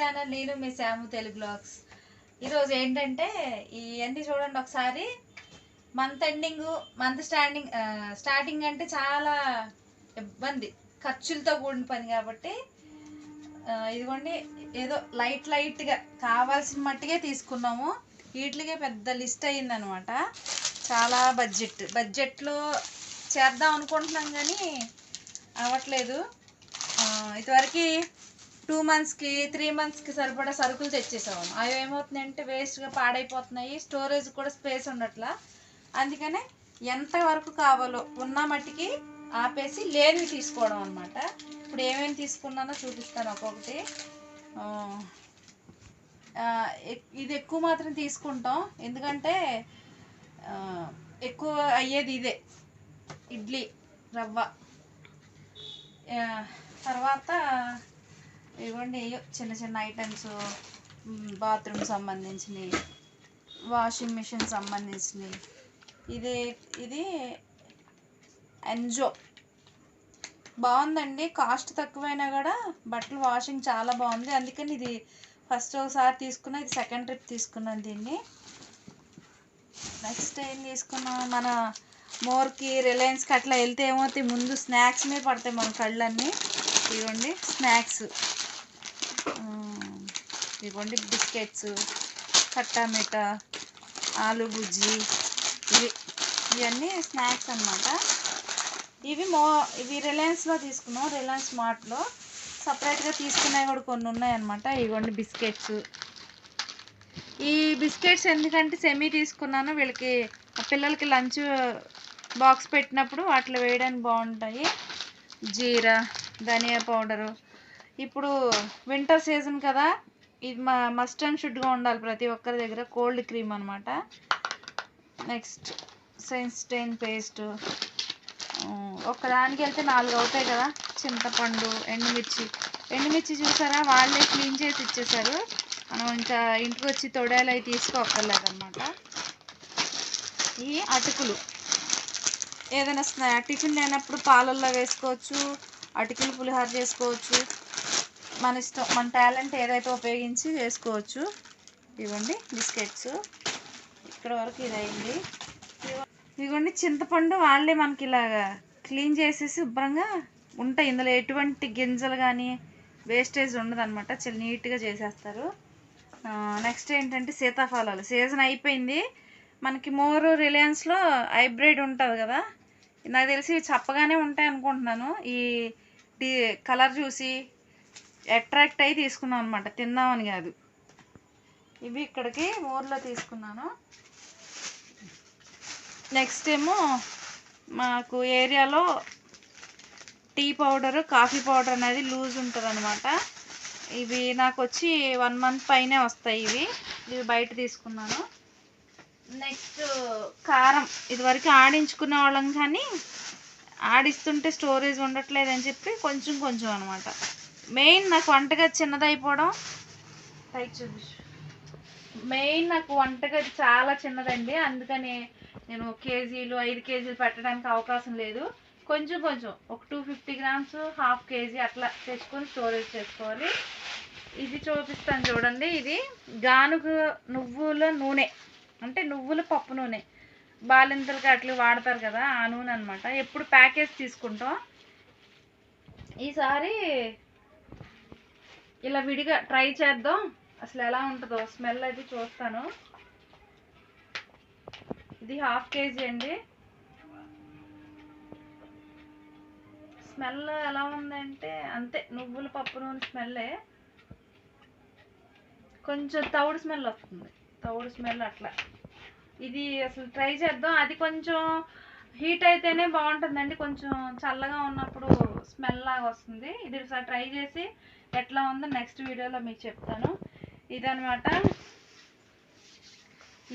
Channel నేను మీ శాము Telugu blogs. ఈరోజు ఏంటంటే ఇవన్నీ చూడండి ఒకసారి. Month ending month standing starting అంటే చాలా ఇబ్బంది. ఖర్చులతో కూడిన పని కాబట్టి ఇదిగోండి ఏదో లైట్ లైట్గా కావాల్సిన మట్టుకే తీసుకున్నాము. వీటికే పెద్ద లిస్ట్ అయిందనమాట చాలా బడ్జెట్ బడ్జెట్లో చేద్దాం అనుకుంటున్నాం కానీ అవ్వట్లేదు. ఇదివరకు టూ మంత్స్కి త్రీ మంత్స్కి సరిపడా సరుకులు తెచ్చేసాము. అవి ఏమవుతున్నాయంటే వేస్ట్గా పాడైపోతున్నాయి. స్టోరేజ్ కూడా స్పేస్ ఉండట్లా. అందుకనే ఎంత వరకు కావాలో ఉన్న మట్టికి ఆపేసి లేనివి తీసుకోవడం అనమాట ఇప్పుడు ఏమేమి తీసుకున్నానో చూపిస్తాను ఒక్కొక్కటి. ఇది ఎక్కువ మాత్రం తీసుకుంటాం. ఎందుకంటే ఎక్కువ అయ్యేది ఇదే. ఇడ్లీ రవ్వ. తర్వాత ఇవ్వండి చిన్న చిన్న ఐటమ్స్ బాత్రూమ్ సంబంధించినవి వాషింగ్ మిషన్ సంబంధించినవి. ఇది ఇది ఎంజో బాగుందండి కాస్ట్ తక్కువైనా కూడా బట్టలు వాషింగ్ చాలా బాగుంది. అందుకని ఇది ఫస్ట్ ఒకసారి తీసుకున్నా ఇది సెకండ్ ట్రిప్ తీసుకున్నాను దీన్ని. నెక్స్ట్ ఏం తీసుకున్నాం మన మోర్కి రిలయన్స్కి అట్లా వెళ్తే ఏమవుతాయి? ముందు స్నాక్స్ మీద పడతాయి మన కళ్ళన్నీ. ఇవ్వండి స్నాక్స్ ఇవ్వండి బిస్కెట్స్ కట్టా మీట ఆలు బుజ్జి ఇవి ఇవన్నీ స్నాక్స్ అన్నమాట. ఇవి మో ఇవి రిలయన్స్లో తీసుకున్నాం రిలయన్స్ మార్ట్లో సపరేట్గా తీసుకున్నవి కూడా కొన్ని ఉన్నాయన్నమాట ఇవ్వండి బిస్కెట్స్. ఈ బిస్కెట్స్ ఎందుకంటే సెమీ తీసుకున్నాను వీళ్ళకి పిల్లలకి లంచ్ బాక్స్ పెట్టినప్పుడు వాటిలో వేయడానికి బాగుంటాయి. జీరా ధనియా పౌడరు ఇప్పుడు వింటర్ సీజన్ కదా ఇది మా మస్ట్ అండ్ షుడ్గా ఉండాలి ప్రతి ఒక్కరి దగ్గర కోల్డ్ క్రీమ్ అనమాట నెక్స్ట్ సెన్స్టైన్ పేస్ట్ ఒక్కదానికి వెళ్తే నాలుగు అవుతాయి కదా చింతపండు ఎండుమిర్చి. ఎండుమిర్చి చూసారా? వాళ్ళే క్లీన్ చేసి ఇచ్చేసారు. మనం ఇంకా ఇంటికి వచ్చి తొడేలు అవి తీసుకోక్కర్లేదన్నమాట. ఈ అటుకులు. ఏదైనా స్నా టిఫిన్ లేనప్పుడు పాలల్లో వేసుకోవచ్చు అటుకులు పులిహోర చేసుకోవచ్చు. మన ఇష్టం మన టాలెంట్ ఏదైతే ఉపయోగించి చేసుకోవచ్చు ఇవ్వండి బిస్కెట్స్. ఇక్కడ వరకు ఇది అయింది ఇదిగోండి చింతపండు వాళ్ళే మనకి ఇలాగా క్లీన్ చేసేసి శుభ్రంగా ఉంటాయి. ఇందులో ఎటువంటి గింజలు కానీ వేస్టేజ్ ఉండదు అనమాట చాలా నీట్గా చేసేస్తారు. నెక్స్ట్ ఏంటంటే సీతాఫలాలు. సీజన్ అయిపోయింది. మనకి మోర్ రిలయన్స్లో హైబ్రిడ్ ఉంటుంది కదా. నాకు తెలిసి చప్పగానే ఉంటాయి అనుకుంటున్నాను. ఈ కలర్ చూసి అట్రాక్ట్ అయ్యి తీసుకున్నాను అనమాట తిందామని కాదు. ఇవి ఇక్కడికి మోర్లో తీసుకున్నాను. నెక్స్ట్ ఏమో మాకు ఏరియాలో టీ పౌడర్ కాఫీ పౌడర్ అనేది లూజ్ ఉంటుంది అనమాట ఇవి నాకు వచ్చి వన్ మంత్ పైనే వస్తాయి ఇవి. ఇవి బయట తీసుకున్నాను. నెక్స్ట్ కారం. ఇదివరకు ఆడించుకునే వాళ్ళం కానీ ఆడిస్తుంటే స్టోరేజ్ ఉండట్లేదని చెప్పి కొంచెం కొంచెం అనమాట మెయిన్ నాకు వంటగది చిన్నదైపోవడం. పైకి చూపించు. మెయిన్ నాకు వంటగది చాలా చిన్నదండి. అందుకని నేను కేజీలు ఐదు కేజీలు పెట్టడానికి అవకాశం లేదు. కొంచెం కొంచెం. ఒక two fifty grams half KG అట్లా తెచ్చుకొని స్టోరేజ్ చేసుకోవాలి. ఇది చూపిస్తాను చూడండి. ఇది గానుగు నువ్వుల నూనె. అంటే నువ్వుల పప్పు నూనె. బాలింతలకి అట్లా వాడతారు కదా ఆ నూనె అనమాట ఎప్పుడు ప్యాకేజ్ తీసుకుంటాం. ఈసారి ఇలా విడిగా ట్రై చేద్దాం. అసలు ఎలా ఉంటుందో స్మెల్ అది చూస్తాను. ఇది హాఫ్ కేజీ అండి. స్మెల్ ఎలా ఉందంటే అంతే నువ్వుల పప్పు నూనె స్మెల్లే. కొంచెం తౌడు స్మెల్ వస్తుంది తౌడు స్మెల్ అట్లా. ఇది అసలు ట్రై చేద్దాం. అది కొంచెం హీట్ అయితేనే బాగుంటుందండి. కొంచెం చల్లగా ఉన్నప్పుడు స్మెల్ లాగా వస్తుంది. ఇది ఒకసారి ట్రై చేసి ఎట్లా ఉందో నెక్స్ట్ వీడియోలో మీకు చెప్తాను. ఇదనమాట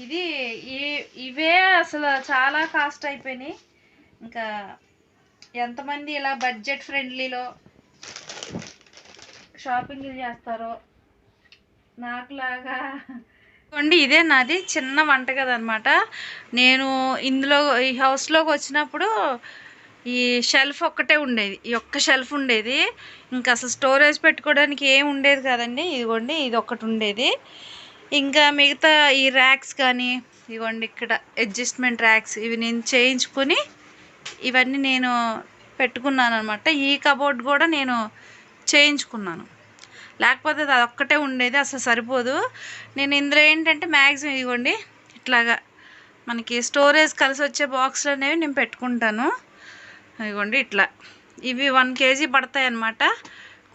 ఇది ఇవే అసలు చాలా కాస్ట్ అయిపోయినాయి. ఇంకా ఎంతమంది ఇలా బడ్జెట్ ఫ్రెండ్లీలో షాపింగ్ చేస్తారో నాకులాగా చూడండి ఇదే నాది చిన్న వంట కదనమాట నేను ఇందులో ఈ హౌస్లోకి వచ్చినప్పుడు ఈ షెల్ఫ్ ఒక్కటే ఉండేది. ఈ ఒక్క షెల్ఫ్ ఉండేది. ఇంకా అసలు స్టోరేజ్ పెట్టుకోవడానికి ఏం ఉండేది కదండి. ఇదిగోండి ఇది ఒక్కటి ఉండేది. ఇంకా మిగతా ఈ ర్యాక్స్ కానీ ఇదిగోండి ఇక్కడ అడ్జస్ట్మెంట్ ర్యాక్స్ ఇవి నేను చేయించుకొని ఇవన్నీ నేను పెట్టుకున్నాను అనమాట ఈ కబోర్డ్ కూడా నేను చేయించుకున్నాను. లేకపోతే అది ఒక్కటే ఉండేది అసలు సరిపోదు. నేను ఇందులో ఏంటంటే మ్యాక్సిమం ఇదిగోండి ఇట్లాగా మనకి స్టోరేజ్ కలిసి వచ్చే బాక్స్లు అనేవి నేను పెట్టుకుంటాను. ఇదిగోండి ఇట్లా. ఇవి వన్ కేజీ పడతాయి అన్నమాట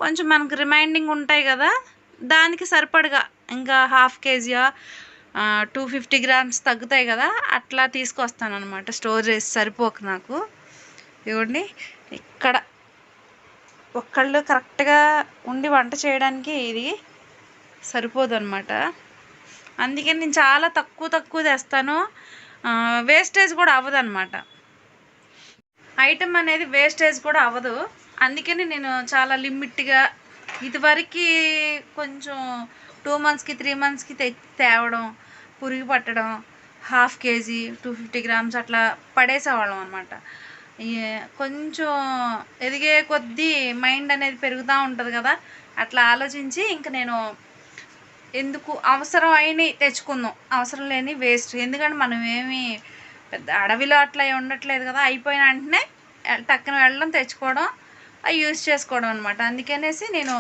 కొంచెం మనకు రిమైండింగ్ ఉంటాయి కదా దానికి సరిపడగా ఇంకా హాఫ్ కేజీయా టూ ఫిఫ్టీ గ్రామ్స్ తగ్గుతాయి కదా అట్లా తీసుకొస్తాను అనమాట స్టోరేజ్ సరిపోక నాకు. ఇదిగోండి ఇక్కడ ఒక్కళ్ళు కరెక్ట్గా ఉండి వంట చేయడానికి ఇది సరిపోదు అనమాట అందుకే నేను చాలా తక్కువ తక్కువ తెస్తాను. వేస్టేజ్ కూడా అవ్వదు అనమాట ఐటమ్ అనేది వేస్టేజ్ కూడా అవ్వదు. అందుకని నేను చాలా లిమిట్గా ఇదివరకు కొంచెం టూ మంత్స్కి త్రీ మంత్స్కి తె తేవడం పురుగు పట్టడం half KG two fifty grams అట్లా పడేసేవాళ్ళం అనమాట కొంచెం ఎదిగే కొద్దీ మైండ్ అనేది పెరుగుతూ ఉంటుంది కదా అట్లా ఆలోచించి ఇంక నేను ఎందుకు అవసరం అయినవి తెచ్చుకుందాం. అవసరం లేని వేస్ట్ ఎందుకంటే మనం ఏమి పెద్ద అడవిలో అట్లా ఉండట్లేదు కదా అయిపోయిన వెంటనే టక్కున వెళ్ళడం తెచ్చుకోవడం అవి యూజ్ చేసుకోవడం అనమాట అందుకనేసి నేను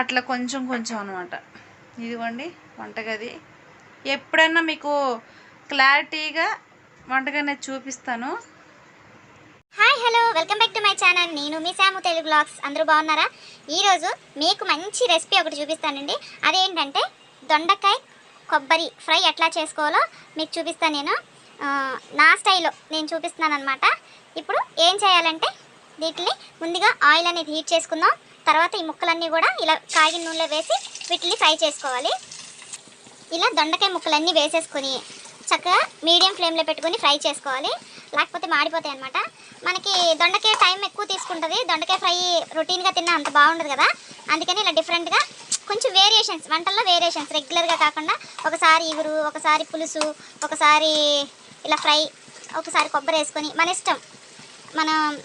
అట్లా కొంచెం కొంచెం అనమాట ఇదిగోండి వంటగది. ఎప్పుడైనా మీకు క్లారిటీగా వంటగది నేను చూపిస్తాను. Hi hello. Welcome back to my channel. నేను మీ శాము తెలుగు బ్లాగ్స్. అందరూ బాగున్నారా? ఈరోజు మీకు మంచి రెసిపీ ఒకటి చూపిస్తానండి. అదేంటంటే దొండకాయ కొబ్బరి ఫ్రై ఎట్లా చేసుకోవాలో మీకు చూపిస్తాను నేను. నా స్టైల్లో నేను చూపిస్తున్నాను అనమాట ఇప్పుడు ఏం చేయాలంటే వీటిని ముందుగా ఆయిల్ అనేది హీట్ చేసుకుందాం. తర్వాత ఈ ముక్కలన్నీ కూడా ఇలా కాగిన నూనెలో వేసి వీటిని ఫ్రై చేసుకోవాలి. ఇలా దొండకాయ ముక్కలన్నీ వేసేసుకొని చక్కగా మీడియం ఫ్లేమ్లో పెట్టుకొని ఫ్రై చేసుకోవాలి. లేకపోతే మాడిపోతాయి అనమాట మనకి దొండకాయ టైం ఎక్కువ తీసుకుంటుంది. దొండకాయ ఫ్రై రొటీన్గా తిన్నా అంత బాగుండదు కదా. అందుకని ఇలా డిఫరెంట్గా కొంచెం వేరియేషన్స్ వంటల్లో వేరియేషన్స్ రెగ్యులర్గా కాకుండా ఒకసారి ఇగురు ఒకసారి పులుసు ఒకసారి ఇలా ఫ్రై ఒకసారి కొబ్బరి వేసుకొని మన ఇష్టం. మనం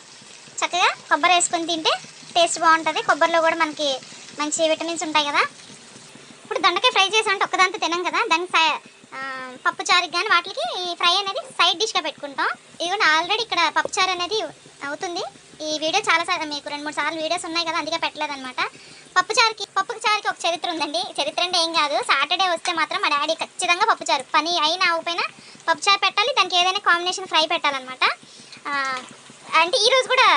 చక్కగా కొబ్బరి వేసుకొని తింటే టేస్ట్ బాగుంటుంది. కొబ్బరిలో కూడా మనకి మంచి విటమిన్స్ ఉంటాయి కదా. ఇప్పుడు దొండకాయ ఫ్రై చేసామంటే ఒక్కదాంతో తినం కదా. దానికి సై- కానీ వాటికి ఈ ఫ్రై అనేది సైడ్ డిష్గా పెట్టుకుంటాం. ఇదిగోండి ఆల్రెడీ ఇక్కడ పప్పుచారు అనేది అవుతుంది. ఈ వీడియో చాలా సార్లు మీకు రెండు మూడు సార్లు వీడియోస్ ఉన్నాయి కదా అందుకే పెట్టలేదనమాట పప్పు చారుకి పప్పు చారుకి ఒక చరిత్ర ఉందండి. చరిత్ర అంటే ఏం కాదు. సాటర్డే వస్తే మాత్రం మా డాడీ ఖచ్చితంగా పప్పు చారు. పని అయినా అవ్వకపోయినా పప్పు చారు పెట్టాలి. దానికి ఏదైనా కాంబినేషన్ ఫ్రై పెట్టాలన్నమాట. అంటే ఈరోజు కూడా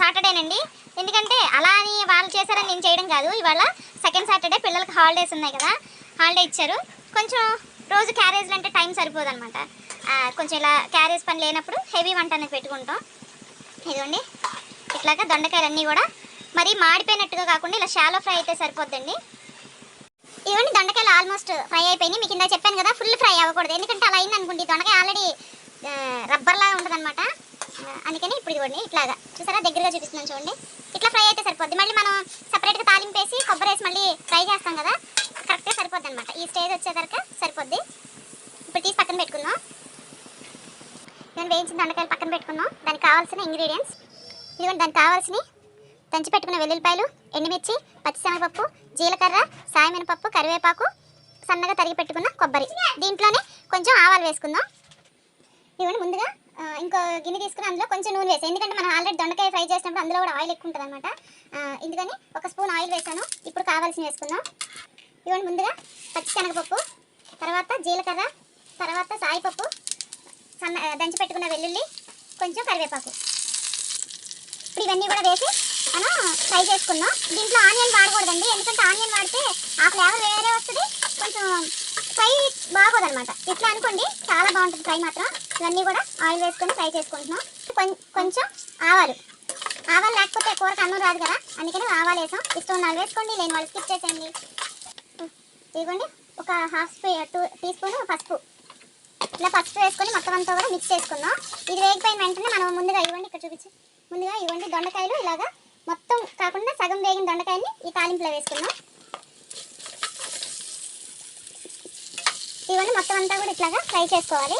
సాటర్డేనండి. ఎందుకంటే అలా అని వాళ్ళు చేశారని నేను చేయడం కాదు. ఇవాళ సెకండ్ సాటర్డే పిల్లలకి హాలిడేస్ ఉన్నాయి కదా హాలిడే ఇచ్చారు. కొంచెం రోజు క్యారేజ్లు అంటే టైం సరిపోదు అనమాట కొంచెం ఇలా క్యారేజ్ పని లేనప్పుడు హెవీ వంట అనేది పెట్టుకుంటాం. ఇదిగోండి. ఇట్లాగా దొండకాయలు అన్నీ కూడా మరి మాడిపోయినట్టుగా కాకుండా ఇలా షాలో ఫ్రై అయితే సరిపోద్దండి. ఇవన్నీ దొండకాయలు ఆల్మోస్ట్ ఫ్రై అయిపోయినాయి. మీకు ఇందా చెప్పాను కదా ఫుల్ ఫ్రై అవ్వకూడదు. ఎందుకంటే అలా అయింది అనుకోండి దొండకాయ ఆల్రెడీ రబ్బర్లాగా ఉంటుంది అనమాట అందుకని ఇప్పుడు ఇదిగోండి ఇట్లాగా. చూసారా? దగ్గరగా చూపిస్తున్నాను చూడండి. ఇట్లా ఫ్రై అయితే సరిపోద్ది. మళ్ళీ మనం సపరేట్గా తాలింపేసి కొబ్బరి వేసి మళ్ళీ ఫ్రై చేస్తాం కదా కరెక్ట్గా సరిపోద్ది అనమాట ఈ స్టేజ్ వచ్చేసరికి సరిపోద్ది. ఇప్పుడు తీసి పక్కన పెట్టుకుందాం. నేను వేయించిన దొండకాయలు పక్కన పెట్టుకుందాం. కావాల్సిన ఇంగ్రీడియంట్స్ ఇదిగోండి దానికి కావాల్సిన దంచి పెట్టుకున్న వెల్లుల్లిపాయలు ఎండుమిర్చి పచ్చిశనగపప్పు జీలకర్ర సాయమినపప్పు కరివేపాకు సన్నగా తరిగి పెట్టుకున్న కొబ్బరి. దీంట్లోనే కొంచెం ఆవాలు వేసుకుందాం. ఇవ్వండి ముందుగా ఇంకో గిన్నె తీసుకుని అందులో కొంచెం నూనె వేసాను ఎందుకంటే మనం ఆల్రెడీ దొండకాయ ఫ్రై చేసినప్పుడు అందులో కూడా ఆయిల్ ఎక్కువ ఉంటుంది అనమాట ఎందుకని ఒక స్పూన్ ఆయిల్ వేసాను. ఇప్పుడు కావాల్సిన వేసుకుందాం. ఇవ్వండి ముందుగా పచ్చిశనగపప్పు తర్వాత జీలకర్ర తర్వాత సాయిపప్పు సన్న దంచి పెట్టుకున్న వెల్లుల్లి కొంచెం కరివేపాకు. ఇప్పుడు ఇవన్నీ కూడా వేసి మనం ఫ్రై చేసుకుందాం. దీంట్లో ఆనియన్ వాడకూడదండి. ఎందుకంటే ఆనియన్ వాడితే ఆ ఫ్లేవర్ వేరే వస్తుంది. కొంచెం ఫ్రై బాగోదనమాట. ఇట్లా అనుకోండి చాలా బాగుంటుంది ఫ్రై మాత్రం. ఇవన్నీ కూడా ఆయిల్ వేసుకొని ఫ్రై చేసుకుంటున్నాం. కొంచెం ఆవాలు. ఆవాలు లేకపోతే కూరకు అన్నం రాదు కదా. అందుకని ఆవాలు వేసాం. ఇష్టం ఉన్న వేసుకోండి. లేని వాళ్ళు స్కిప్ చేసేయండి. ఇదిగోండి. ఒక హాఫ్ టూ టీ స్పూన్ పసుపు. ఇలా పసుపు వేసుకొని మొత్తం అంతా కూడా మిక్స్ చేసుకుందాం. ఇది వేగిపోయిన వెంటనే మనం ముందుగా ఇవ్వండి ఇక్కడ చూపించి. ముందుగా ఇవ్వండి దొండకాయలు. ఇలాగా మొత్తం కాకుండా సగం వేగిన దొండకాయని ఈ తాలింపులో వేసుకుందాం. ఇవన్నీ మొత్తం అంతా కూడా ఇట్లాగా ఫ్రై చేసుకోవాలి.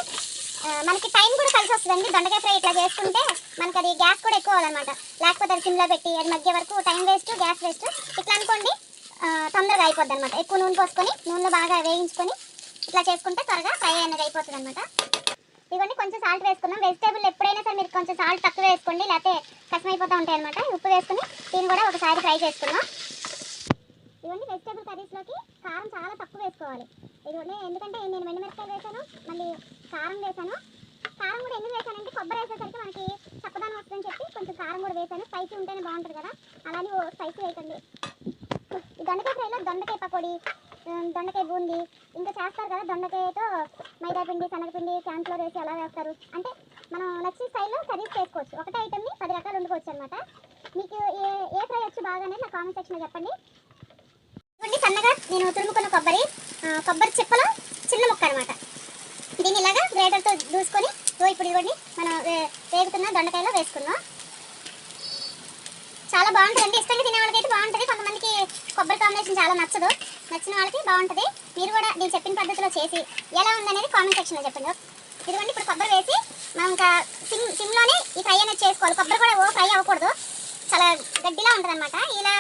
మనకి టైం కూడా కలిసి వస్తుందండి. దొండకాయ ఫ్రై ఇట్లా చేసుకుంటే మనకి అది గ్యాస్ కూడా ఎక్కువ అవ్వాలన్నమాట. లేకపోతే అది సిమ్లో పెట్టి అది మధ్య వరకు టైం వేస్ట్ గ్యాస్ వేస్ట్. ఇట్లా అనుకోండి తొందరగా అయిపోద్ది అనమాట ఎక్కువ నూనె పోసుకొని నూనెలో బాగా వేయించుకొని ఇట్లా చేసుకుంటే త్వరగా ఫ్రై అనేది అయిపోతుంది అనమాట ఇవన్నీ కొంచెం సాల్ట్ వేసుకున్నాం. వెజిటేబుల్ ఎప్పుడైనా సరే మీరు కొంచెం సాల్ట్ తక్కువ వేసుకోండి లేకపోతే కష్టమైపోతూ ఉంటాయి అనమాట ఉప్పు వేసుకుని దీన్ని కూడా ఒకసారి ఫ్రై చేసుకున్నాం ఇవన్నీ వెజిటేబుల్ కర్రీస్లోకి కారం చాలా తక్కువ వేసుకోవాలి. ఇదిగోండి ఎందుకంటే నేను మిరపకాయలు వేసాను మళ్ళీ కారం వేసాను. కారం కూడా ఎందుకు వేసానంటే కొబ్బరి వేసేసరికి మనకి చప్పదానం వస్తుందని చెప్పి కొంచెం కారం కూడా వేసాను. స్పైసీ ఉంటేనే బాగుంటుంది కదా. అలానే స్పైసీ వేయకండి దొండకాయ ఫ్రైలో దొండకాయ పకోడీ దొండకాయ బూంది. ఇంకా చేస్తారు కదా దొండకాయతో మైదాపిండి శనగపిండి క్యాన్ఫ్లోర్ వేసి అలా వేస్తారు. అంటే మనం నచ్చిన స్టైల్లో కర్రీస్ చేసుకోవచ్చు. ఒకటే ఐటమ్ని పది రకాలు వండుకోవచ్చు అనమాట మీకు ఏ ఏ ఫ్రై వచ్చి బాగా అనేది నా కామెంట్ సెక్షన్లో చెప్పండి. ఇవ్వండి సన్నగా నేను తురుముకున్న కొబ్బరి కొబ్బరి చిప్పలో చిన్న ముక్క అనమాట దీన్ని ఇలాగా గ్రేటర్తో దూసుకొని ఇప్పుడు ఇవ్వండి మనం వేగుతున్న దొండకాయలో వేసుకుందాం. చాలా బాగుంటుందండి. ఇష్టంగా తినే వాళ్ళకైతే బాగుంటుంది. కొంతమందికి కొబ్బరి కాంబినేషన్ చాలా నచ్చదు. నచ్చిన వాళ్ళకి బాగుంటుంది. మీరు కూడా నేను చెప్పిన పద్ధతిలో చేసి ఎలా ఉందనేది కామెంట్ సెక్షన్లో చెప్పండి. ఇదిగోండి ఇప్పుడు కొబ్బరి వేసి మనం ఇంకా సిమ్ సిమ్లోనే ఈ ఫ్రై అనేది చేసుకోవాలి. కొబ్బరి కూడా ఓ ఫ్రై అవ్వకూడదు. చాలా గడ్డిలా ఉంటుంది ఇలా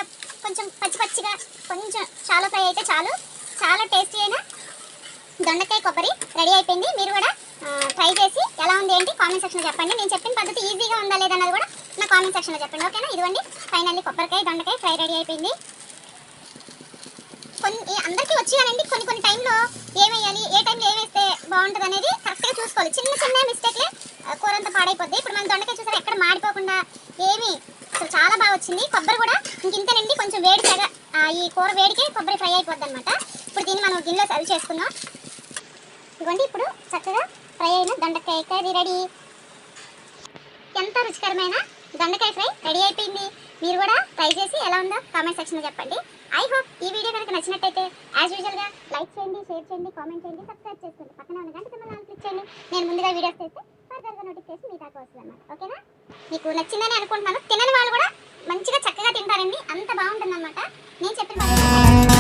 కొంచెం పచ్చి పచ్చిగా కొంచెం చాలా ఫ్రై అయితే చాలు. చాలా టేస్టీ అయిన దొండకాయ కొబ్బరి రెడీ అయిపోయింది. మీరు కూడా ట్రై చేసి ఎలా ఉంది ఏంటి కామెంట్ సెక్షన్లో చెప్పండి. నేను చెప్పిన పద్ధతి ఈజీగా ఉందా లేదన్నది కూడా నా కామెంట్ సెక్షన్లో చెప్పండి. ఓకేనా ఇదిగోండి ఫైనల్లీ కొబ్బరికాయ దొండకాయ ఫ్రై రెడీ అయిపోయింది. కొన్ని అందరికీ వచ్చి కానండి కొన్ని కొన్ని టైంలో ఏమేయాలి ఏ టైంలో ఏమేస్తే బాగుంటుంది అనేది కరెక్ట్గా చూసుకోవాలి. చిన్న చిన్న మిస్టేక్లే కూర అంతా పాడైపోద్ది. ఇప్పుడు మనం దొండకాయ చూసారా ఎక్కడ మాడిపోకుండా ఏమీ అసలు చాలా బాగా వచ్చింది. కొబ్బరి కూడా ఇంకింతేనండి కొంచెం వేడి తెగ ఈ కూర వేడికే కొబ్బరి ఫ్రై అయిపోద్ది అనమాట ఇప్పుడు దీన్ని మనం గిన్నెలో సర్వ్ చేసుకుందాం. ఇదిగోండి ఇప్పుడు చక్కగా ఫ్రై అయిన దొండకాయ కర్రీ రెడీ. ఎంత రుచికరమైన దొండకాయ ఫ్రై రెడీ అయిపోయింది. మీరు కూడా ట్రై చేసి ఎలా ఉందో కామెంట్ సెక్షన్లో చెప్పండి. ఐ హోప్ ఈ వీడియో కనుక నచ్చినట్టయితే యాజ్ యూజువల్గా లైక్ చేయండి షేర్ చేయండి కామెంట్ చేయండి సబ్స్క్రైబ్ చేసుకోండి. పక్కన ఉన్న గంట సింబల్ క్లిక్ చేయండి. నేను ముందుగా వీడియోస్ చేస్తే ఫర్దర్గా నోటిఫికేషన్ మీ దాకా వస్తుంది అన్నమాట ఓకేనా మీకు నచ్చిందని అనుకుంటున్నాను. తినని వాళ్ళు కూడా మంచిగా చక్కగా తింటారండి. అంత బాగుంటుంది అన్నమాట నేను చెప్పిన